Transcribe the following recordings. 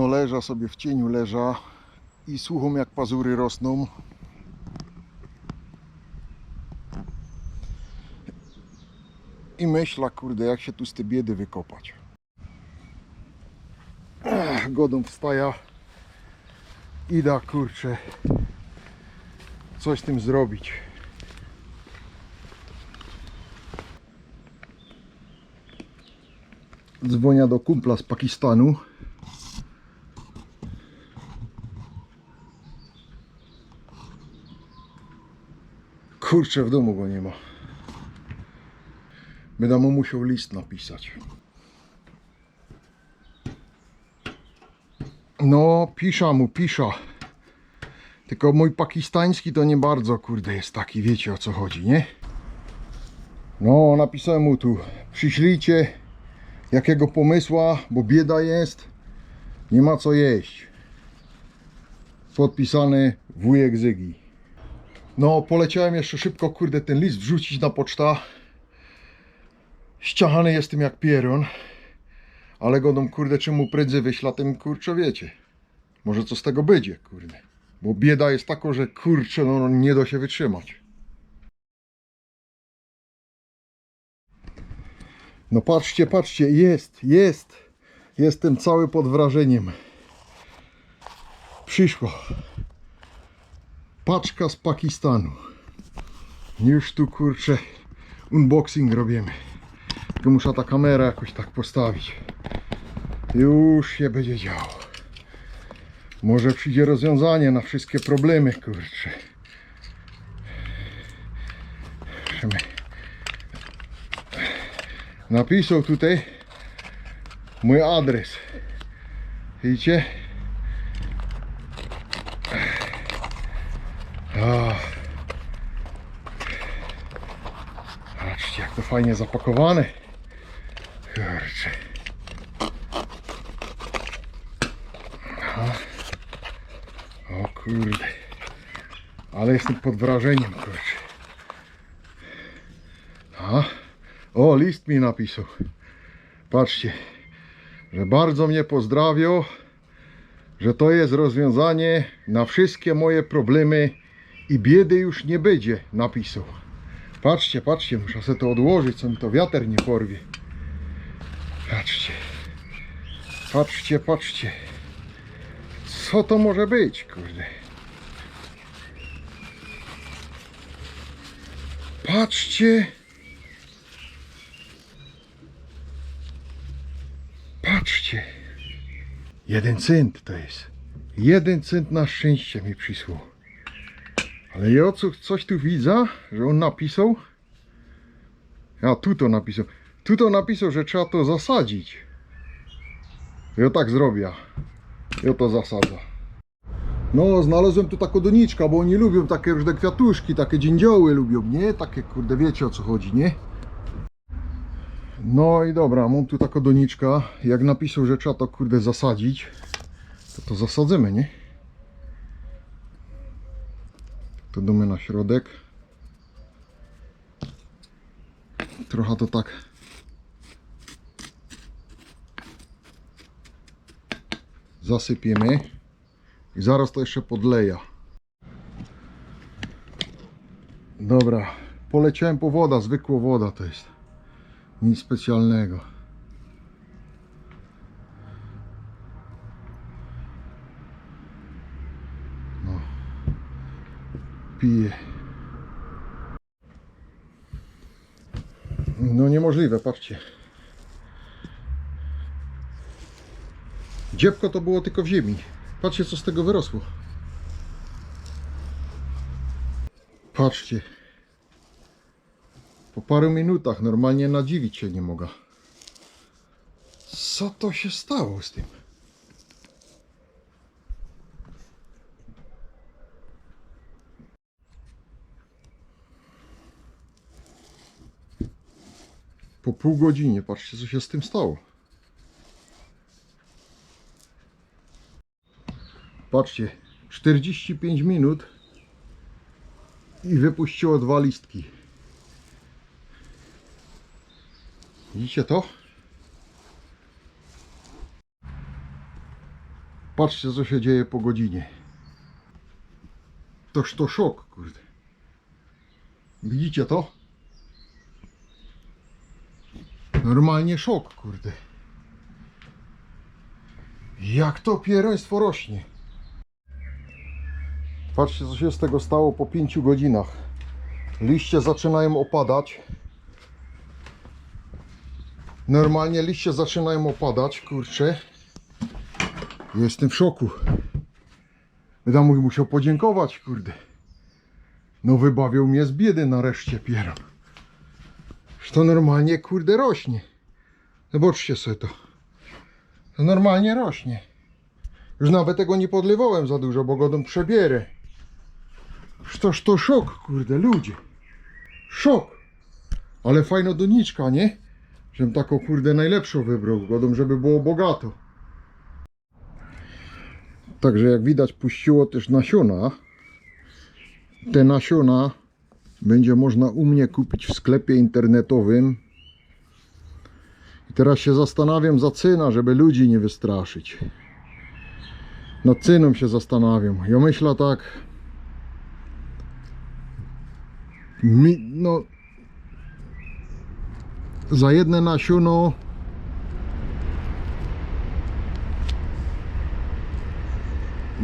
No leża sobie w cieniu, leża i słucham jak pazury rosną. I myśla, kurde, jak się tu z tej biedy wykopać. Godą wstaja. Ida, kurczę, coś z tym zrobić. Dzwonia do kumpla z Pakistanu. Kurczę, w domu go nie ma. Będę mu musiał list napisać. No, pisza mu, pisza. Tylko mój pakistański to nie bardzo, kurde, jest taki, wiecie o co chodzi, nie? No, napisałem mu tu, przyślijcie jakiego pomysła, bo bieda jest, nie ma co jeść. Podpisany wujek Zygi. No, poleciałem jeszcze szybko, kurde, ten list wrzucić na poczta. Ściachany jestem jak pieron. Ale godą, kurde, czemu prędzej wyśla, tym kurczę wiecie. Może co z tego będzie, kurde. Bo bieda jest taka, że kurczę, no nie da się wytrzymać. No patrzcie, patrzcie, jest, jest. Jestem cały pod wrażeniem. Przyszło. Paczka z Pakistanu. Już tu kurczę unboxing robimy. Tylko muszę ta kamera jakoś tak postawić. Już się będzie działo. Może przyjdzie rozwiązanie na wszystkie problemy, kurczę. Napisał tutaj mój adres. Widzicie? Patrzcie, jak to fajnie zapakowane. Kurczę. O kurde. Ale jestem pod wrażeniem, kurczę. A? O, list mi napisał. Patrzcie, że bardzo mnie pozdrawiał, że to jest rozwiązanie na wszystkie moje problemy i biedy już nie będzie, napisał. Patrzcie, patrzcie, muszę sobie to odłożyć, co mi to wiater nie porwie. Patrzcie. Patrzcie, patrzcie. Co to może być, kurde? Patrzcie. Patrzcie. Jeden cent to jest. Jeden cent na szczęście mi przysłał. Ale ja co, coś tu widzę, że on napisał. A tu to napisał. Tu to napisał, że trzeba to zasadzić. Ja tak zrobię. Ja to zasadzę. No, znalazłem tu taką doniczkę, bo oni lubią takie różne kwiatuszki, takie dzięcioły lubią, nie? Takie, kurde, wiecie o co chodzi, nie? No i dobra, mam tu taką doniczkę. Jak napisał, że trzeba to, kurde, zasadzić, to to zasadzimy, nie? To damy na środek. Trochę to tak zasypiemy i zaraz to jeszcze podleja. Dobra, poleciałem po woda, zwykła woda to jest. Nic specjalnego. Piję. No niemożliwe, patrzcie. Dziebko to było tylko w ziemi. Patrzcie co z tego wyrosło. Patrzcie. Po paru minutach normalnie nadziwić się nie mogę. Co to się stało z tym? Po pół godzinie, patrzcie co się z tym stało. Patrzcie, 45 minut i wypuściło dwa listki. Widzicie to? Patrzcie co się dzieje po godzinie. Toż to szok, kurde. Widzicie to? Normalnie szok, kurde. Jak to pierństwo rośnie. Patrzcie co się z tego stało po 5 godzinach. Liście zaczynają opadać. Normalnie liście zaczynają opadać, kurczę. Jestem w szoku. Będę mu musiał podziękować, kurde. No wybawił mnie z biedy nareszcie pieron. To normalnie, kurde, rośnie. Zobaczcie sobie to. To normalnie rośnie. Już nawet tego nie podlewałem za dużo, bo go tam przebierę. Toż to szok, kurde, ludzie. Szok. Ale fajna doniczka, nie? Żebym taką, kurde, najlepszą wybrał. Godą, żeby było bogato. Także jak widać puściło też nasiona. Te nasiona będzie można u mnie kupić w sklepie internetowym. I teraz się zastanawiam za cena, żeby ludzi nie wystraszyć. Nad ceną się zastanawiam. Ja myślę tak. Mi, no. Za jedne nasiono.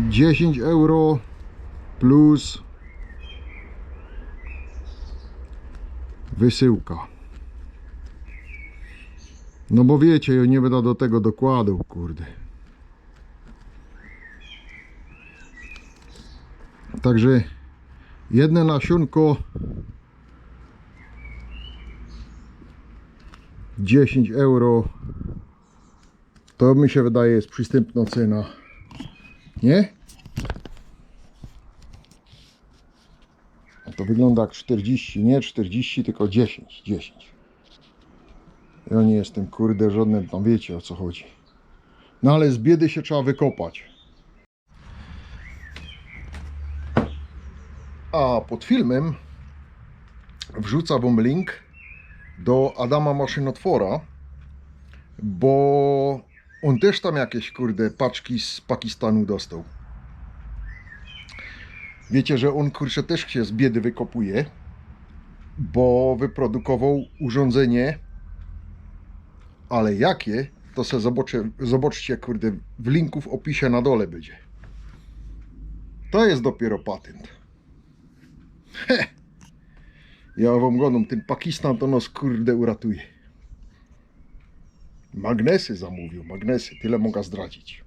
Dziesięć euro plus wysyłka. No bo wiecie, nie będę do tego dokładał, kurde. Także jedne nasionko 10 euro to mi się wydaje jest przystępna cena. Nie? To wygląda jak 40, nie 40, tylko 10, 10. Ja nie jestem kurde żadnym, tam wiecie o co chodzi. No ale z biedy się trzeba wykopać. A pod filmem wrzucam wam link do Adama Maszynotwora, bo on też tam jakieś kurde paczki z Pakistanu dostał. Wiecie, że on kurczę też się z biedy wykopuje, bo wyprodukował urządzenie, ale jakie, to se zobaczcie, zobaczcie kurde, w linku w opisie na dole będzie. To jest dopiero patent. Heh. Ja wam godą, ten Pakistan to nas kurde uratuje. Magnesy zamówił, magnesy, tyle mogę zdradzić.